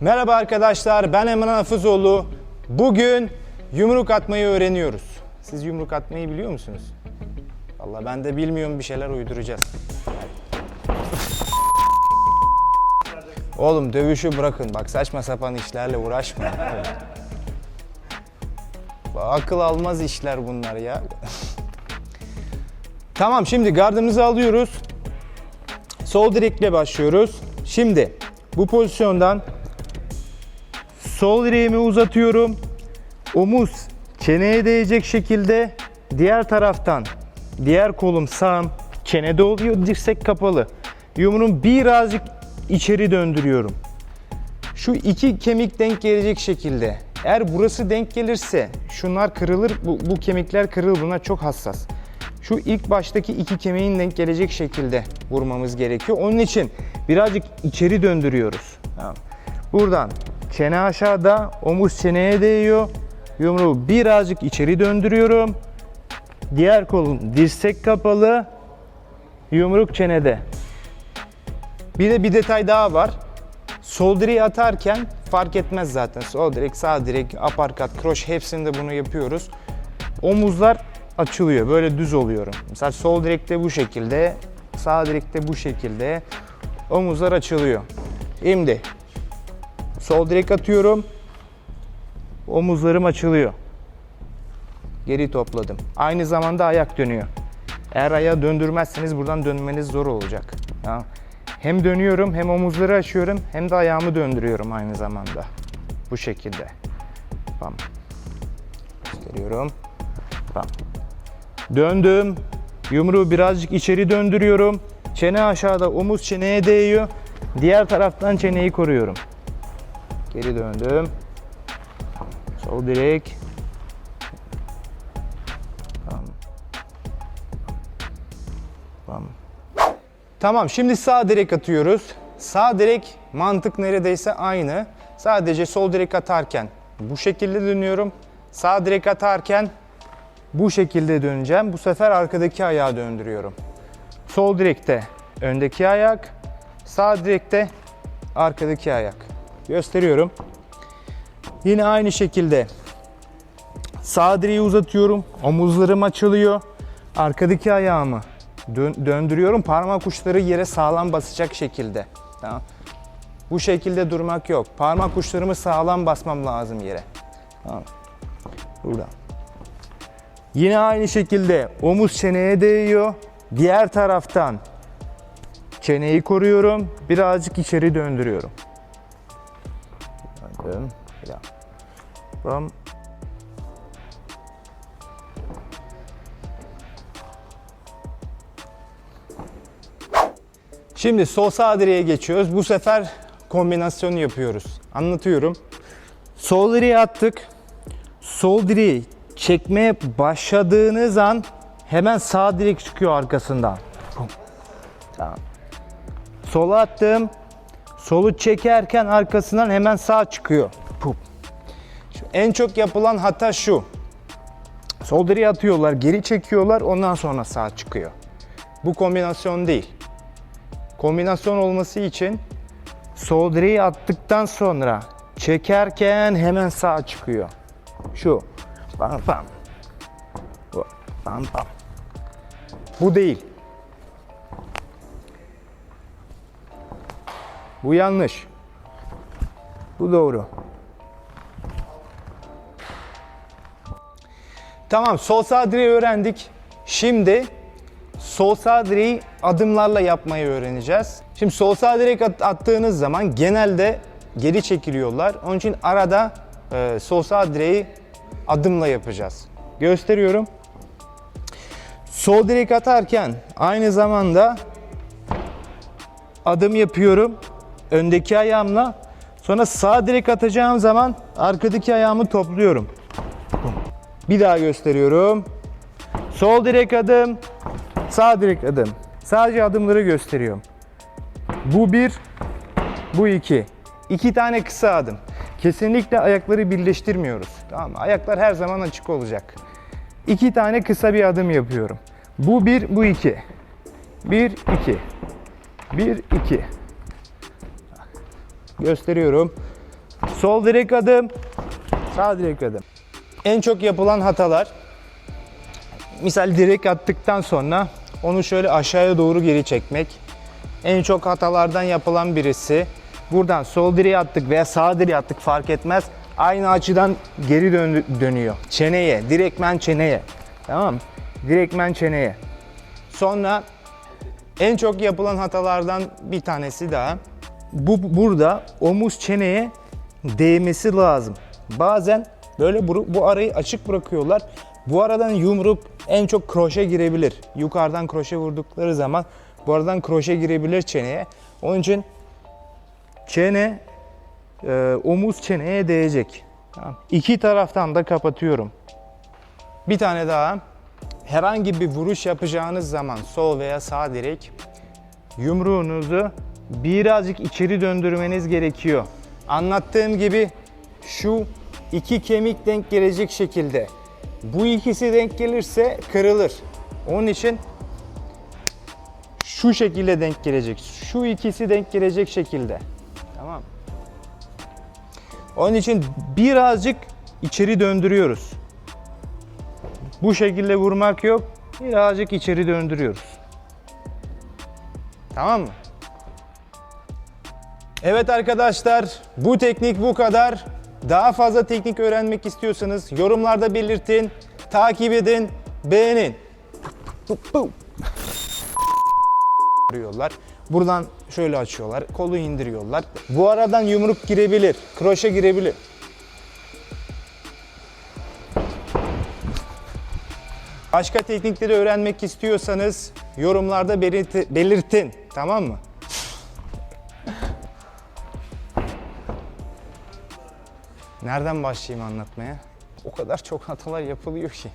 Merhaba arkadaşlar, ben Emre Hafızoğlu. Bugün yumruk atmayı öğreniyoruz. Siz yumruk atmayı biliyor musunuz? Vallahi ben de bilmiyorum, bir şeyler uyduracağız. Oğlum dövüşü bırakın, bak saçma sapan işlerle uğraşma. Akıl almaz işler bunlar ya. tamam şimdi gardımızı alıyoruz. Sol direkle başlıyoruz. Şimdi bu pozisyondan sol direğimi uzatıyorum. Omuz çeneye değecek şekilde diğer taraftan diğer kolum sağım çenede oluyor dirsek kapalı. Yumruğumu birazcık içeri döndürüyorum. Şu iki kemik denk gelecek şekilde. Eğer burası denk gelirse şunlar kırılır, bu, bu kemikler kırılır. Bunlar çok hassas. Şu ilk baştaki iki kemiğin denk gelecek şekilde vurmamız gerekiyor. Onun için birazcık içeri döndürüyoruz. Tamam. Buradan çene aşağıda, omuz çeneye değiyor. Yumruğu birazcık içeri döndürüyorum. Diğer kolum dirsek kapalı, yumruk çenede. Bir de bir detay daha var. Sol direği atarken fark etmez zaten. Sol direk, sağ direk, aparkat, kroş hepsinde bunu yapıyoruz. Omuzlar açılıyor. Böyle düz oluyorum. Mesela sol direkte bu şekilde, sağ direkte bu şekilde. Omuzlar açılıyor. Şimdi sol direk atıyorum. Omuzlarım açılıyor. Geri topladım. Aynı zamanda ayak dönüyor. Eğer ayağı döndürmezseniz buradan dönmeniz zor olacak. Hem dönüyorum hem omuzları açıyorum hem de ayağımı döndürüyorum aynı zamanda. Bu şekilde. Bam. Gösteriyorum. Bam. Döndüm. Yumruğu birazcık içeri döndürüyorum. Çene aşağıda, omuz çeneye değiyor. Diğer taraftan çeneyi koruyorum. Geri döndüm. Sol direk. Bam. Bam. Tamam şimdi sağ direk atıyoruz. Sağ direk mantık neredeyse aynı. Sadece sol direk atarken bu şekilde dönüyorum. Sağ direk atarken bu şekilde döneceğim. Bu sefer arkadaki ayağı döndürüyorum. Sol direkte öndeki ayak, sağ direkte arkadaki ayak. Gösteriyorum. Yine aynı şekilde sağ direği uzatıyorum. Omuzlarım açılıyor. Arkadaki ayağımı dön- döndürüyorum. Parmak uçları yere sağlam basacak şekilde. Tamam. Bu şekilde durmak yok. Parmak uçlarımı sağlam basmam lazım yere. Tamam. Buradan. Yine aynı şekilde omuz çeneye değiyor. Diğer taraftan çeneyi koruyorum. Birazcık içeri döndürüyorum. Bir daha. Bam. Şimdi sol sağ geçiyoruz. Bu sefer kombinasyonu yapıyoruz. Anlatıyorum. Sol direğe attık. Sol direği çekmeye başladığınız an hemen sağ direk çıkıyor arkasından. Tamam. Sola attım. Solu çekerken arkasından hemen sağ çıkıyor. Şu en çok yapılan hata şu. Sol direğe atıyorlar, geri çekiyorlar, ondan sonra sağ çıkıyor. Bu kombinasyon değil. Kombinasyon olması için sol direği attıktan sonra çekerken hemen sağ çıkıyor. Şu. Pam pam. Pam pam. Bu değil. Bu yanlış. Bu doğru. Tamam sol sağ direği öğrendik. Şimdi sol sağ direği adımlarla yapmayı öğreneceğiz. Şimdi sol sağ direk at- attığınız zaman genelde geri çekiliyorlar. Onun için arada e, sol sağ direği adımla yapacağız. Gösteriyorum. Sol direk atarken aynı zamanda adım yapıyorum öndeki ayağımla. Sonra sağ direk atacağım zaman arkadaki ayağımı topluyorum. Bir daha gösteriyorum. Sol direk adım, sağ direk adım. Sadece adımları gösteriyorum. Bu bir, bu iki. İki tane kısa adım. Kesinlikle ayakları birleştirmiyoruz. Tamam mı? Ayaklar her zaman açık olacak. İki tane kısa bir adım yapıyorum. Bu bir, bu iki. Bir, iki. Bir, iki. Gösteriyorum. Sol direk adım, sağ direk adım. En çok yapılan hatalar misal direk attıktan sonra onu şöyle aşağıya doğru geri çekmek. En çok hatalardan yapılan birisi. Buradan sol direğe attık veya sağ direğe attık fark etmez. Aynı açıdan geri dön- dönüyor. Çeneye, direkmen çeneye. Tamam mı? Direkmen çeneye. Sonra en çok yapılan hatalardan bir tanesi daha. Bu burada omuz çeneye değmesi lazım. Bazen böyle bu, bu arayı açık bırakıyorlar. Bu aradan yumruk en çok kroşe girebilir. Yukarıdan kroşe vurdukları zaman bu aradan kroşe girebilir çeneye. Onun için çene e, omuz çeneye değecek. Tamam. İki taraftan da kapatıyorum. Bir tane daha. Herhangi bir vuruş yapacağınız zaman sol veya sağ direk yumruğunuzu birazcık içeri döndürmeniz gerekiyor. Anlattığım gibi şu iki kemik denk gelecek şekilde. Bu ikisi denk gelirse kırılır. Onun için şu şekilde denk gelecek. Şu ikisi denk gelecek şekilde. Tamam. Onun için birazcık içeri döndürüyoruz. Bu şekilde vurmak yok. Birazcık içeri döndürüyoruz. Tamam mı? Evet arkadaşlar, bu teknik bu kadar. Daha fazla teknik öğrenmek istiyorsanız yorumlarda belirtin, takip edin, beğenin. Buradan şöyle açıyorlar, kolu indiriyorlar. Bu aradan yumruk girebilir, kroşe girebilir. Başka teknikleri öğrenmek istiyorsanız yorumlarda belirti- belirtin. Tamam mı? Nereden başlayayım anlatmaya? O kadar çok hatalar yapılıyor ki.